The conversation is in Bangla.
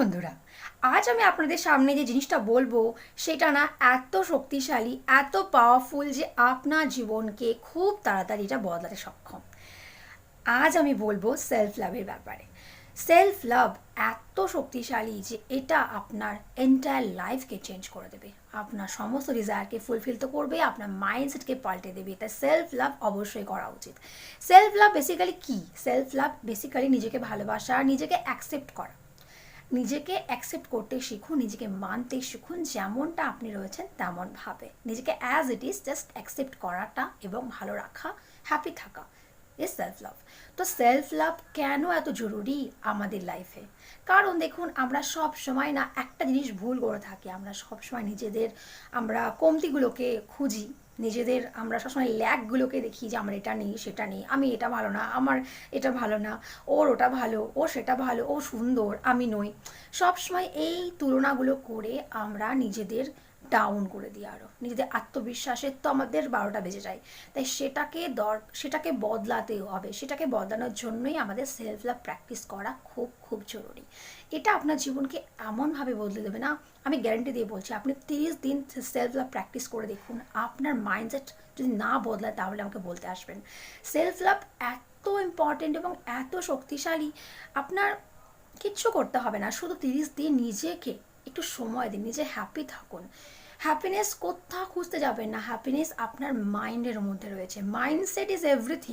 বন্ধুরা, আজ আমি আপনাদের সামনে যে জিনিসটা বলব, সেটা না এত শক্তিশালী, এত পাওয়ারফুল যে আপনার জীবনকে খুব তাড়াতাড়ি এটা বদলাতে সক্ষম। আজ আমি বলব সেলফ লাভের ব্যাপারে। সেলফ লাভ এত শক্তিশালী যে এটা আপনার এন্টায়ার লাইফকে চেঞ্জ করে দেবে। আপনার সমস্ত ডিজায়ারকে ফুলফিল তো করবে, আপনার মাইন্ডসেটকে পাল্টে দেবে। তাই সেলফ লাভ অবশ্যই করা উচিত। সেলফ লাভ বেসিক্যালি কি? সেলফ লাভ বেসিক্যালি নিজেকে ভালোবাসা, নিজেকে অ্যাকসেপ্ট করা। নিজেকে অ্যাকসেপ্ট করতে শিখুন, নিজেকে মানতে শিখুন, যেমনটা আপনি রয়েছেন তেমনভাবে। নিজেকে as it is just accept করাটা এবং ভালো রাখা হ্যাপি থাকা ইজ সেলফ লাভ তো সেলফ লাভ কেন এত জরুরি আমাদের লাইফে কারণ দেখুন, আমরা সব সময় না একটা জিনিস ভুল করে থাকি। আমরা সব সময় নিজেদের আমরা কমতিগুলোকে খুঁজি। নিজেদের আমরা সবসময় ল্যাকগুলোকে দেখি যে আমার এটা নেই, সেটা নেই, আমি এটা ভালো না, আমার এটা ভালো না, ওর ওটা ভালো, ও সেটা ভালো, ও সুন্দর, আমি নই। সবসময় এই তুলনাগুলো করে আমরা নিজেদের ডাউন করে দিই আরও নিজেদের আত্মবিশ্বাসের তো আমাদের বারোটা বেজে যায়। তাই সেটাকে দর, সেটাকে বদলাতে হবে। সেটাকে বদলানোর জন্যই আমাদের সেলফ লাভ প্র্যাকটিস করা খুব খুব জরুরি। এটা আপনার জীবনকে এমনভাবে বদলে দেবে না, আমি গ্যারান্টি দিয়ে বলছি, আপনি তিরিশ দিন সেলফ লাভ প্র্যাকটিস করে দেখুন, আপনার মাইন্ডসেট যদি না বদলায় তাহলে আমাকে বলতে আসবেন। সেলফ লাভ এত ইম্পর্টেন্ট এবং এত শক্তিশালী, আপনার কিচ্ছু করতে হবে না, শুধু তিরিশ দিন নিজেকে একটু সময় দিন, নিজে হ্যাপি থাকুন। হ্যাপিনেস কোথাও খুঁজতে যাবেন না হ্যাপিনেস আপনার মাইন্ডের মধ্যে রয়েছে। Mindset is everything